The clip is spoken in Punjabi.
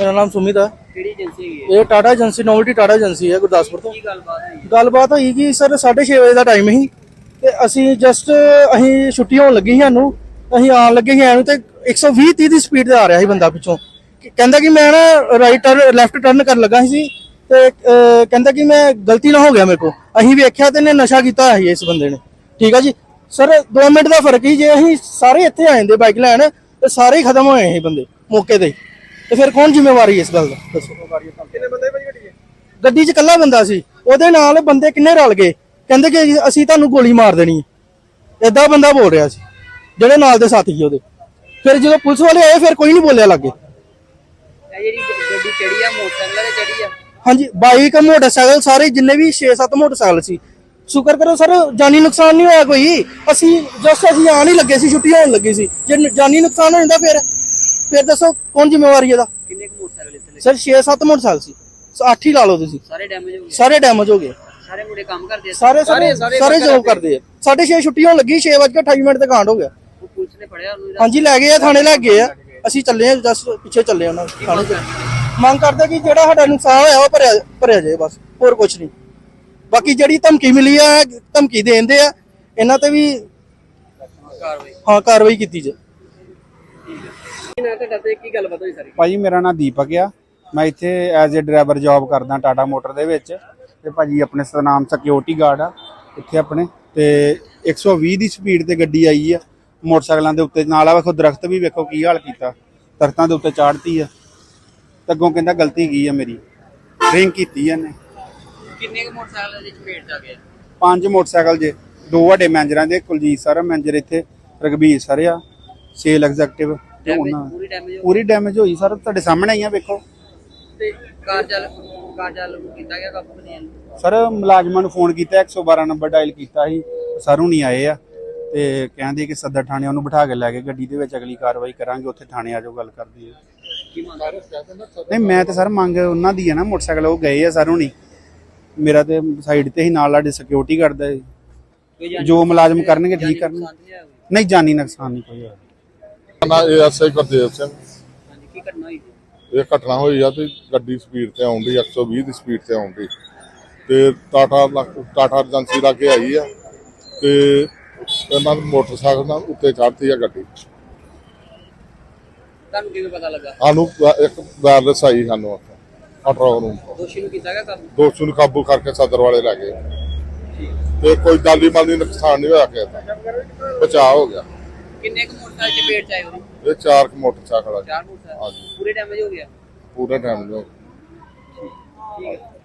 ਮੇਰਾ ਨਾਮ ਸੁਮਿਤ ਹੈ ਕਿਹੜੀ ਏਜੰਸੀ ਹੈਗੀ ਹੈ? ਇਹ Tata agency novelty Tata agency ਹੈ ਗੁਰਦਾਸਪੁਰ ਤੋਂ। ਕੀ ਗੱਲਬਾਤ ਹੋਈ ਗੱਲਬਾਤ ਹੋਈ ਕਿ ਸਰ 6:30 ਵਜੇ ਦਾ ਟਾਈਮ ਸੀ ਤੇ ਅਸੀਂ ਜਸਟ ਅਸੀਂ ਛੁੱਟੀ ਹੋਣ ਲੱਗੀ ਸੀ ਸਾਨੂੰ। ਅਸੀਂ ਆਉਣ ਲੱਗੇ ਸੀ ਐਨੂੰ ਤੇ 120 30 ਦੀ ਸਪੀਡ ਤੇ ਆ ਰਿਹਾ ਸੀ ਬੰਦਾ ਪਿੱਛੋਂ। ਕਿ- ਕਹਿੰਦਾ ਕਿ ਮੈਂ ਨਾ ਰਾਈਟ ਟਰਨ ਲੈਫਟ ਟਰਨ ਕਰਨ ਲੱਗਾ ਸੀ ਤੇ ਅਹ, ਕਹਿੰਦਾ ਕਿ ਮੈਂ ਗਲਤੀ ਨਾ ਹੋ ਗਿਆ ਮੇਰੇ ਕੋ ਅਸੀਂ ਵੇਖਿਆ ਤੇ ਇਹਨੇ ਨਸ਼ਾ ਕੀਤਾ ਹੋਇਆ ਸੀ ਇਸ ਬੰਦੇ ਨੇ। ਠੀਕ ਆ ਜੀ? ਸਰ 2 ਮਿੰਟ ਦਾ ਫ਼ਰਕ ਹੀ ਜੇ ਅਸੀਂ ਸਾਰੇ ਇੱਥੇ ਆ ਜਾਂਦੇ ਬਾਈਕ ਲੈਣ ਤੇ ਸਾਰੇ ਹੀ ਖਤਮ ਹੋਏ ਇਹ ਬੰਦੇ ਮੌਕੇ ਤੇ। ਹੀ। ਤੇ ਫਿਰ ਕੌਣ ਜ਼ਿੰਮੇਵਾਰੀ ਇਸ ਗੱਲ ਦਾ? ਦੱਸੋ। ਕਿੰਨੇ ਬੰਦੇ ਭਾਈ ਗੱਡੀ 'ਚ? ਗੱਡੀ 'ਚ ਇਕੱਲਾ ਬੰਦਾ ਸੀ। ਉਹਦੇ ਨਾਲ ਬੰਦੇ ਕਿੰਨੇ ਰਲ ਗਏ? ਕਹਿੰਦੇ ਕਿ ਅਸੀਂ ਤੁਹਾਨੂੰ ਗੋਲੀ ਮਾਰ ਦੇਣੀ ਹੈ। ਏਦਾਂ ਬੰਦਾ ਬੋਲ ਰਿਹਾ ਸੀ। ਜਿਹੜੇ ਨਾਲ ਦੇ ਸਾਥੀ ਸੀ ਉਹਦੇ। ਫਿਰ ਜਦੋਂ ਪੁਲਿਸ ਵਾਲੇ ਆਏ ਫਿਰ ਕੋਈ ਨਹੀਂ ਬੋਲਿਆ ਲੱਗੇ। ਇਹ ਜਿਹੜੀ ਗ- ਗੱਡੀ ਚੜੀ ਆ ਮੋਟਰਸਾਈਕਲ ਤੇ ਚੜੀ ਆ? ਹਾਂਜੀ ਬਾਈਕ ਮੋਟਰਸਾਈਕਲ ਸਾਰੇ ਜਿੰਨੇ ਵੀ 6-7 ਮੋਟਰਸਾਈਕਲ ਸੀ। ਸ਼ੁਕਰ ਕਰੋ ਸਰ ਜਾਨੀ ਨੁਕਸਾਨ ਨਹੀਂ ਹੋਇਆ ਕੋਈ। ਅਸੀਂ ਜਸਟ ਅਸੀਂ ਆਣ ਹੀ ਲੱਗੇ ਸੀ ਛੁੱਟੀ ਹੋਣ ਲੱਗੀ ਸੀ। ਜੇ ਜਾਨੀ ਨੁਕਸਾਨ ਹੋ ਜਾਂਦਾ ਫਿਰ ਫਿਰ ਦੱਸੋ ਕੌਣ ਜ਼ਿੰਮੇਵਾਰੀ ਇਹਦਾ? ਕਿੰਨੇ ਕੁ ਮੋਟਰਸਾਈਕਲ ਇੱਥੇ ਲੱਗੇ? ਸਰ 6-7 ਮੋਟਰਸਾਈਕਲ ਸੀ। 8 ਹੀ ਲਾ ਲਓ ਤੁਸੀਂ। ਸਾਰੇ ਡੈਮੇਜ ਹੋ ਗਏ? ਸਾਰੇ ਡੈਮੇਜ ਹੋ ਗਏ। ਸਾਰੇ ਮੁੰਡੇ ਕੰਮ ਕਰਦੇ ਆ? ਸਾਰੇ ਸਾਰੇ ਸਾਰੇ ਜੋਬ ਕਰਦੇ ਆ। ਸਾਢੇ ਛੇ ਛੁੱਟੀ ਹੋਣ ਲੱਗੀ 6:28 ਮਿੰਟ ਤੇ ਕਾਂਡ ਹੋ ਗਿਆ। ਉਹ ਪੁਲਿਸ ਨੇ ਫੜਿਆ ਉਹਨੂੰ ਹਾਂਜੀ ਲੈ ਗਏ ਆ ਥਾਣੇ ਲੈ ਗਏ ਆ। ਅਸੀਂ ਚੱਲੇ ਆ ਜਸਟ ਪਿੱਛੇ ਚੱਲੇ ਆ ਉਹਨਾਂ ਦੇ ਥਾਣੇ ਚ। ਮੰਗ ਕਰਦੇ ਕਿ ਜਿਹੜਾ ਸਾਡਾ ਨੁਕਸਾਨ ਹੋਇਆ ਉਹ ਭਰਿਆ ਭਰਿਆ ਜਾਏ ਬਸ ਹੋਰ ਕੁਝ ਨਹੀਂ। ਬਾਕੀ ਜਿਹੜੀ ਧਮਕੀ ਮਿਲੀ ਆ ਧਮਕੀ ਦੇਂਦੇ ਆ ਇਹਨਾਂ ਤੇ ਵੀ ਕਾਰਵਾਈ। ਹਾਂ ਕਾਰਵਾਈ ਕੀਤੀ ਜਾਏ। ਕੀ ਨਾ ਤੁਹਾਡਾ ਤੇ ਕੀ ਗੱਲਬਾਤ ਹੋਈ ਸਾਰੀ? ਭਾਜੀ ਮੇਰਾ ਨਾਮ ਦੀਪਕ ਆ। ਮੈਂ ਇੱਥੇ ਐਜ਼ ਅ ਡਰਾਈਵਰ ਜੌਬ ਕਰਦਾ ਟਾਟਾ ਮੋਟਰ ਦੇ ਵਿੱਚ। ਤੇ ਭਾਜੀ ਆਪਣੇ ਸਤਨਾਮ ਸਿਕਿਉਰਿਟੀ ਗਾਰਡ ਆ ਇੱਥੇ ਆਪਣੇ। ਤੇ 120 ਦੀ ਸਪੀਡ ਤੇ ਗੱਡੀ ਆਈ ਆ। ਮੋਟਰਸਾਈਕਲਾਂ ਦੇ ਉੱਤੇ ਨਾਲ ਆ ਵੇਖੋ ਦਰਖਤ ਵੀ ਵੇਖੋ ਕੀ ਹਾਲ ਕੀਤਾ। ਦਰਖਤਾਂ ਦੇ ਉੱਤੇ ਚਾੜਤੀ ਆ। ਅੱਗੋਂ ਕਹਿੰਦਾ ਗਲਤੀ ਕੀ ਆ ਮੇਰੀ। ਡਰਿੰਕ ਕੀਤੀ ਆ ਇਹਨੇ। ਕਿੰਨੇ ਕੁ ਮੋਟਰਸਾਈਕਲ ਦੇ ਚਪੇਟ ਚ ਆ ਗਏ ਪੰਜ ਮੋਟਰਸਾਈਕਲ ਜੇ। ਦੋ ਵੱਡੇ ਮੈਨੇਜਰਾਂ ਦੇ ਕੁਲਜੀਤ ਸਰ ਮੈਨੇਜਰ ਇੱਥੇ ਰਗਬੀਰ ਸਰ ਆ ਸੇਲ ਐਗਜ਼ੈਕਟਿਵ ਪੂਰੀ ਡੈਮੇਜ ਹੋ ਪੂਰੀ ਡੈਮੇਜ ਹੋਈ ਸਰ ਤੁਹਾਡੇ ਸਾਹਮਣੇ ਹੀ ਆ ਵੇਖੋ। ਗਈ ਤੇ ਕਾਰ ਚੱਲ ਕਾਰ ਚੱਲ ਕੀਤਾ ਗਿਆ ਕਾਬੂ ਨਹੀਂ ਸਰ ਮੁਲਾਜ਼ਮਾਂ ਨੂੰ ਫੋਨ ਕੀਤਾ 112 ਨੰਬਰ ਡਾਇਲ ਕੀਤਾ ਸੀ ਸਰ ਹੁਣੀ ਆਏ ਆ ਤੇ ਕਹਿੰਦੇ ਕਿ ਸਦਰ ਥਾਣੇ ਉਹਨੂੰ ਬਿਠਾ ਕੇ ਲੈ ਕੇ ਗੱਡੀ ਦੇ ਵਿੱਚ ਅਗਲੀ ਕਾਰਵਾਈ ਕਰਾਂਗੇ ਉੱਥੇ ਥਾਣੇ ਆ ਜਾਓ ਗੱਲ ਕਰਦੀ ਹੈ ਕੀ ਮੰਗ ਨਹੀਂ ਮੈਂ ਤੇ ਸਰ ਮੰਗ ਉਹਨਾਂ ਦੀ ਹੈ ਨਾ ਮੋਟਰਸਾਈਕਲ ਉਹ ਗਏ ਆ ਸਰ ਹੁਣੀ। ਮੇਰਾ ਤੇ ਸਾਈਡ ਤੇ ਹੀ ਨਾਲ ਲਾਡੀ ਸਿਕਿਉਰਿਟੀ ਕਰਦਾ ਜੋ ਮੁਲਾਜ਼ਮ ਕਰਨਗੇ ਠੀਕ ਕਰਨਗੇ? ਨਹੀਂ ਜਾਨੀ ਨੁਕਸਾਨ ਨਹੀਂ ਕੋਈ ਹੋਇਆ ਨਾ ਇਹ ਐਸਆਈ ਗੁਰਦੇਵ ਸਿੰਘ। ਹਾਂਜੀ ਕੀ ਘਟਨਾ ਹੋਈ? ਇਹ ਘਟਨਾ ਹੋਈ ਆ ਤੇ ਗੱਡੀ ਸਪੀਡ ਤੇ ਆਉਂਦੀ 120 ਦੀ ਸਪੀਡ ਤੇ ਆਉਂਦੀ ਤੇ ਟਾਟਾ ਟਾਟਾ ਏਜੰਸੀ ਲਾਗੇ ਆਈ ਆ ਤੇ ਇਹਨਾਂ ਨੂੰ ਮੋਟਰਸਾਈਕਲ ਨਾਲ ਉੱਤੇ ਚੜ੍ਹਤੀ ਆ ਗੱਡੀ। ਤੁਹਾਨੂੰ ਕਿਵੇਂ ਪਤਾ ਲੱਗਾ? ਸਾਨੂੰ ਇੱਕ ਵਾਇਰਲੈਸ ਆਈ ਸਾਨੂੰ ਕੰਟਰੋਲ ਰੂਮ ਤੋਂ। ਦੋਸ਼ੀ ਨੂੰ ਕੀਤਾ ਗਿਆ ਕਾਬੂ? ਦੋਸਤ ਨੂੰ ਕਾਬੂ ਕਰਕੇ ਸਦਰ ਵਾਲੇ ਲੈ ਗਏ। ਤੇ ਕੋਈ ਜਾਨੀ ਮਾਲੀ ਨੁਕਸਾਨ ਨਹੀਂ ਹੋਇਆ ਕਿਸੇ ਦਾ। ਬਚਾਅ ਹੋ ਗਿਆ। ਕਿੰਨੇ ਕੁ ਮੋਟਰਸਾਈਕਲ ਚਪੇਟ ਚ ਆਏ ਉਹਨੂੰ ਇਹ ਚਾਰ ਕੁ ਮੋਟਰਸਾਈਕਲ ਆ ਚਾਰ ਮੋਟਰਸਾਈਕਲ? ਹਾਂਜੀ। ਪੂਰੇ ਡੈਮੇਜ ਹੋ ਗਿਆ ਪੂਰਾ ਟਾਈਮ ਜੋ ਠੀਕ ਹੈ।